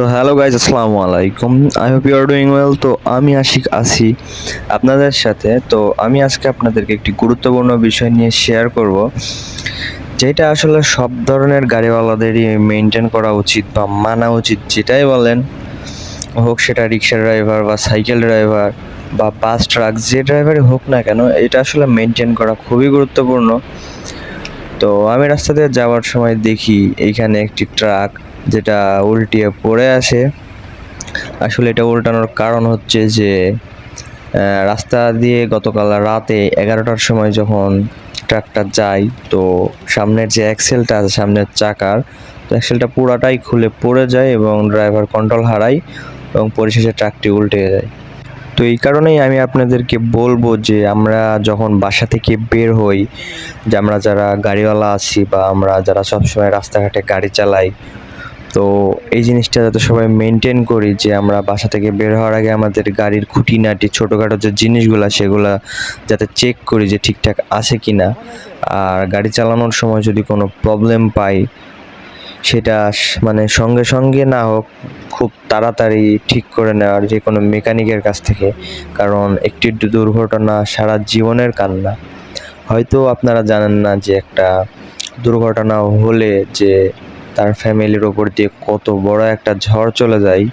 তো hello guys আসসালামু আলাইকুম। I hope you are doing well তো আমি আশিক আছি আপনাদের সাথে। তো আমি আজকে আপনাদেরকে একটি গুরুত্বপূর্ণ বিষয় নিয়ে শেয়ার করব, যেটা আসলে সব ধরনের গাড়িওয়ালাদেরই মেনটেন করা উচিত বা মানা উচিত, যেটাই বলেন। হোক সেটা রিক্সা ড্রাইভার বা সাইকেল ড্রাইভার বা বাস ট্রাক যে ড্রাইভারই হোক না কেন, এটা আসলে মেনটেন করা খুবই গুরুত্বপূর্ণ। তো আমি রাস্তা দিয়ে যাওয়ার সময় দেখি এইখানে একটি ট্রাক যেটা উল্টিয়ে পড়ে আছে আসলে এটা উল্টানোর কারণ হচ্ছে যে রাস্তা দিয়ে গতকাল রাতে এগারোটার সময় যখন ট্রাকটা যায়, তো সামনের যে অ্যাক্সেলটা আছে, সামনের চাকার, তো অ্যাক্সেলটা পুরাটাই খুলে পড়ে যায় এবং ড্রাইভার কন্ট্রোল হারায় এবং পরিশেষে ট্রাকটি উল্টে যায়। তো এই কারণেই আমি আপনাদেরকে বলব যে, আমরা যখন বাসা থেকে বের হই, যে আমরা যারা গাড়িওয়ালা আছি বা আমরা যারা সবসময় রাস্তাঘাটে গাড়ি চালাই তো এই জিনিসটা যাতে সবাই মেনটেন করি যে আমরা বাসা থেকে বের হওয়ার আগে আমাদের গাড়ির খুঁটিনাটি, ছোটোখাটো যে জিনিসগুলো সেগুলা যাতে চেক করি যে ঠিকঠাক আছে কি না আর গাড়ি চালানোর সময় যদি কোনো প্রবলেম পাই, সেটা মানে সঙ্গে সঙ্গে না হোক, খুব তাড়াতাড়ি ঠিক করে নেওয়ার যে কোনো মেকানিকের কাছ থেকে। কারণ একটি দুর্ঘটনা সারা জীবনের কান্না হয়তো আপনারা জানেন না যে একটা দুর্ঘটনা হলে যে তার ফ্যামিলির ওপর দিয়ে কত বড় একটা ঝড় চলে যায়।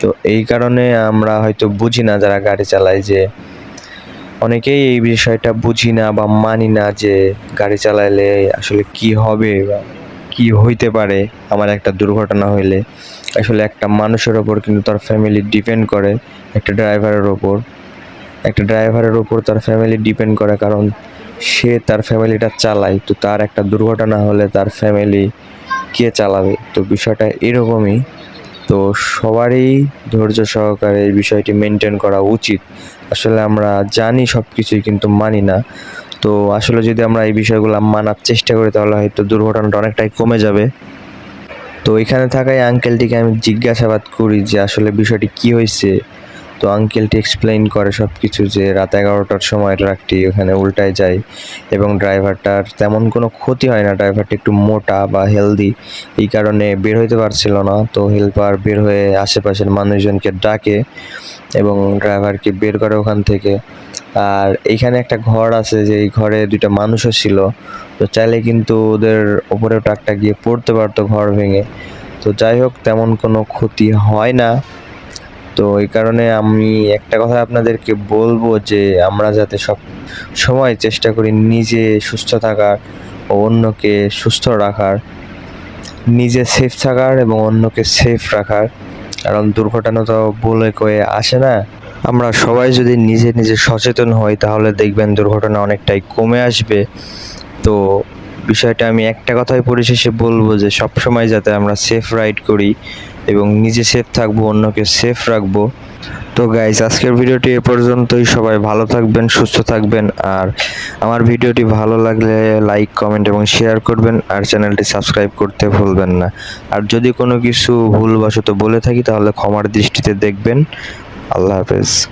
তো এই কারণে আমরা হয়তো বুঝি না যারা গাড়ি চালায় যে অনেকেই এই বিষয়টা বুঝি না বা মানি না যে গাড়ি চালাইলে আসলে কি হবে বা কি হইতে পারে, আমার একটা দুর্ঘটনা হইলে। আসলে একটা মানুষের ওপর কিন্তু তার ফ্যামিলি ডিপেন্ড করে, একটা ড্রাইভারের ওপর। একটা ড্রাইভারের ওপর তার ফ্যামিলি ডিপেন্ড করে কারণ সে তার ফ্যামিলিটা চালায়। তো তার একটা দুর্ঘটনা হলে তার ফ্যামিলি কে চালাবে? তো বিষয়টা এরকমই। তো সবারই ধৈর্য সহকারে এই বিষয়টি মেনটেন করা উচিত। আসলে আমরা জানি সব কিছুই কিন্তু মানি না। তো আসলে যদি আমরা এই বিষয়গুলো মানার চেষ্টা করি, তাহলে হয়তো দুর্ঘটনাটা অনেকটাই কমে যাবে। তো এখানে থাকা এই আঙ্কেলটিকে আমি জিজ্ঞাসাবাদ করি যে আসলে বিষয়টি কি হয়েছে তো আঙ্কেলটি এক্সপ্লেইন করে সব কিছু যে রাত এগারোটার সময় ট্রাকটি ওখানে উল্টায় যায় এবং ড্রাইভারটার তেমন কোনো ক্ষতি হয় না ড্রাইভারটি একটু মোটা বা হেলদি এই কারণে বের হইতে পারছিল না। তো হেল্পার বের হয়ে আশেপাশের মানুষজনকে ডাকে এবং ড্রাইভারকে বের করে ওখান থেকে। আর এইখানে একটা ঘর আছে যে এই ঘরে দুইটা মানুষও ছিল। তো চাইলে কিন্তু ওদের ওপরে ট্রাকটা গিয়ে পড়তে পারতো ঘর ভেঙে। তো যাই হোক, তেমন কোনো ক্ষতি হয় না। তো এই কারণে আমি একটা কথা আপনাদেরকে বলব যে, আমরা যাতে সব সময় চেষ্টা করি নিজে সুস্থ থাকার ও অন্যকে সুস্থ রাখার, নিজে সেফ থাকার এবং অন্যকে সেফ রাখার। কারণ দুর্ঘটনা তো বলে কয়ে আসে না। আমরা সবাই যদি নিজে নিজে সচেতন হই, তাহলে দেখবেন দুর্ঘটনা অনেকটাই কমে আসবে। তো বিষয়টা আমি একটা কথাই পরিশেষে বলব যে সব সময় যাতে আমরা সেফ রাইড করি। এবং নিজে সেফ থাকব, অন্যকে সেফ রাখব। তো গাইজ আজকের ভিডিওটি এ পর্যন্তই। সবাই ভালো থাকবেন, সুস্থ থাকবেন। আর আমার ভিডিওটি ভালো লাগলে লাইক কমেন্ট এবং শেয়ার করবেন। আর চ্যানেলটি সাবস্ক্রাইব করতে ভুলবেন না। আর যদি কোনো কিছু ভুলবশত বলে থাকি, তাহলে ক্ষমার দৃষ্টিতে দেখবেন। আল্লাহ হাফেজ।